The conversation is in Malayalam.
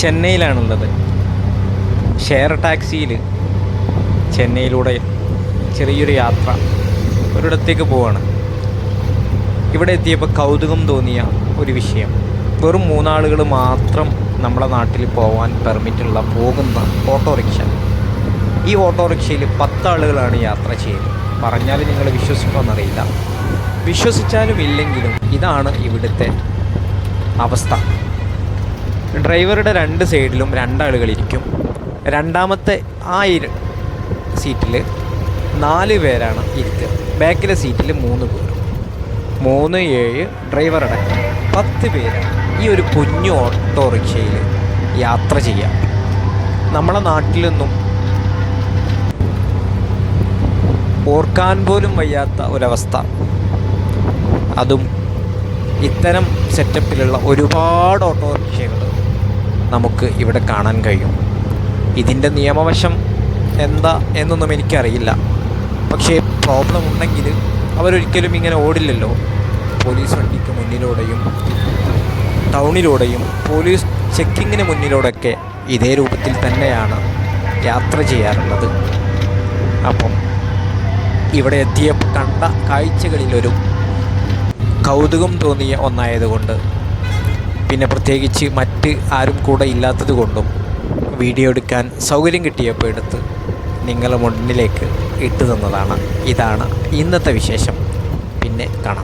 ചെന്നൈയിലാണുള്ളത്. ഷെയർ ടാക്സിയിൽ ചെന്നൈയിലൂടെ ചെറിയൊരു യാത്ര ഒരിടത്തേക്ക് പോവാണ്. ഇവിടെ എത്തിയപ്പോൾ കൗതുകം തോന്നിയ ഒരു വിഷയം. വെറും മൂന്നാളുകൾ മാത്രം നമ്മുടെ നാട്ടിൽ പോകാൻ പെർമിറ്റുള്ള പോകുന്ന ഓട്ടോറിക്ഷ. ഈ ഓട്ടോറിക്ഷയിൽ പത്താളുകളാണ് യാത്ര ചെയ്യുന്നത്. പറഞ്ഞാൽ നിങ്ങൾ വിശ്വസിക്കുമെന്നറിയില്ല. വിശ്വസിച്ചാലും ഇല്ലെങ്കിലും ഇതാണ് ഇവിടുത്തെ അവസ്ഥ. ഡ്രൈവറുടെ രണ്ട് സൈഡിലും രണ്ടാളുകൾ ഇരിക്കും. രണ്ടാമത്തെ ആ ഇരു സീറ്റിൽ നാല് പേരാണ് ഇരിക്കുക. ബാക്കിലെ സീറ്റിൽ മൂന്ന് പേർ മൂന്ന് ഏഴ് ഡ്രൈവറുടെ പത്ത് പേര് ഈ ഒരു കുഞ്ഞു ഓട്ടോറിക്ഷയിൽ യാത്ര ചെയ്യാം നമ്മളെ നാട്ടിലൊന്നും ഓർക്കാൻ പോലും വയ്യാത്ത ഒരവസ്ഥ. അതും ഇത്തരം സെറ്റപ്പിലുള്ള ഒരുപാട് ഓട്ടോറിക്ഷകൾ നമുക്ക് ഇവിടെ കാണാൻ കഴിയും. ഇതിന്റെ നിയമവശം എന്താ എന്നൊന്നും എനിക്കറിയില്ല. പക്ഷേ പ്രോബ്ലം ഉണ്ടെങ്കിൽ അവരൊരിക്കലും ഇങ്ങനെ ഓടില്ലല്ലോ. പോലീസ് വണ്ടിക്ക് മുന്നിലൂടെയും ടൗണിലൂടെയും പോലീസ് ചെക്കിങ്ങിന് മുന്നിലൂടെയൊക്കെ ഇതേ രൂപത്തിൽ തന്നെയാണ് യാത്ര ചെയ്യാറുള്ളത്. അപ്പം ഇവിടെ എത്തിയപ്പോൾ കണ്ട കാഴ്ചകളിലൊരു കൗതുകം തോന്നിയ ഒന്നായതുകൊണ്ട് പിന്നെ പ്രത്യേകിച്ച് മറ്റ് ആരും കൂടെ ഇല്ലാത്തത് കൊണ്ടും വീഡിയോ എടുക്കാൻ സൗകര്യം കിട്ടിയപ്പോൾ എടുത്ത് നിങ്ങളുടെ മുന്നിലേക്ക് ഇട്ടു തന്നതാണ്. ഇതാണ് ഇന്നത്തെ വിശേഷം. പിന്നെ കാണാം.